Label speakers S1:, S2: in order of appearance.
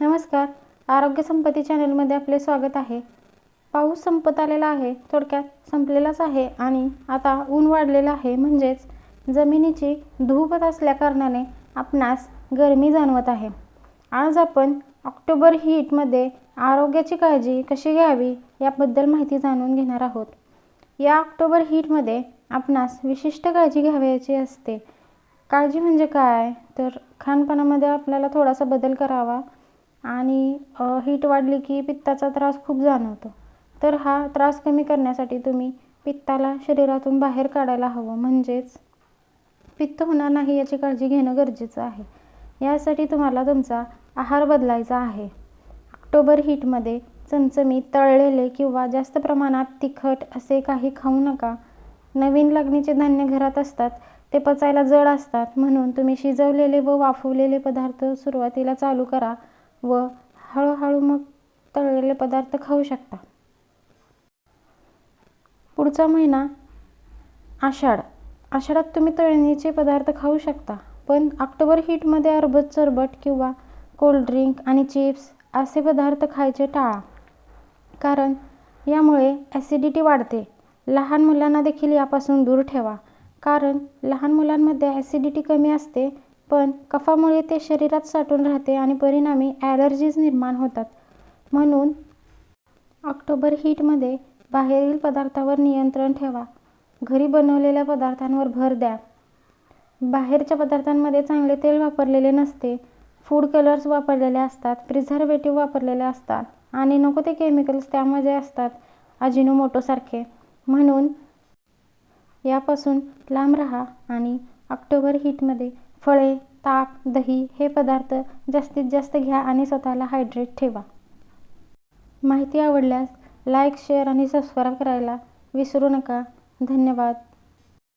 S1: नमस्कार. आरोग्य संपत्ती चॅनलमध्ये आपले स्वागत आहे. पाऊस संपत आलेला आहे थोडक्यात संपलेलाच आहे आणि आता ऊन वाढलेलं आहे. म्हणजेच जमिनीची धूपत असल्याकारणाने आपणास गरमी जाणवत आहे. आज आपण ऑक्टोबर हीटमध्ये आरोग्याची काळजी कशी घ्यावी याबद्दल माहिती जाणून घेणार आहोत. या ऑक्टोबर हीटमध्ये आपणास विशिष्ट काळजी घ्यावयाची असते. काळजी म्हणजे काय? तर खानपानामध्ये आपल्याला थोडासा बदल करावा आणि हीट वाढली की पित्ताचा त्रास खूप जाणवतो. तर हा त्रास कमी करण्यासाठी तुम्ही पित्ताला शरीरातून बाहेर काढायला हवं. म्हणजेच पित्त होणार नाही याची काळजी घेणं गरजेचं आहे. यासाठी तुम्हाला तुमचा आहार बदलायचा आहे. ऑक्टोबर हीटमध्ये चमचमीत तळलेले किंवा जास्त प्रमाणात तिखट असे काही खाऊ नका. नवीन लागणीचे धान्य घरात असतात ते पचायला जड असतात. म्हणून तुम्ही शिजवलेले व वाफवलेले पदार्थ सुरुवातीला चालू करा. व हळूहळू मग तळलेले पदार्थ खाऊ शकता. पुढचा महिना आषाढ. आषाढात तुम्ही तळणीचे पदार्थ खाऊ शकता पण ऑक्टोबर हीटमध्ये अरबत चरबट किंवा कोल्ड्रिंक आणि चिप्स असे पदार्थ खायचे टाळा. कारण यामुळे ॲसिडिटी वाढते. लहान मुलांना देखील यापासून दूर ठेवा. कारण लहान मुलांमध्ये ॲसिडिटी कमी असते पण कफामुळे ते शरीरात साठून राहते आणि परिणामी ॲलर्जीज निर्माण होतात. म्हणून ऑक्टोबर हीटमध्ये बाहेरील पदार्थावर नियंत्रण ठेवा. घरी बनवलेल्या पदार्थांवर भर द्या. बाहेरच्या पदार्थांमध्ये चांगले तेल वापरलेले नसते. फूड कलर्स वापरलेले असतात. प्रिझर्वेटिव्ह वापरलेले असतात. आणि नको ते केमिकल्स त्यामध्ये असतात. अजिनोमोटोसारखे. म्हणून यापासून लांब राहा आणि ऑक्टोबर हीटमध्ये फळे ताक दही हे पदार्थ जास्तीत जास्त घ्या आणि स्वतःला हायड्रेट ठेवा. माहिती आवडल्यास लाईक शेअर आणि सबस्क्राईब करायला विसरू नका. धन्यवाद.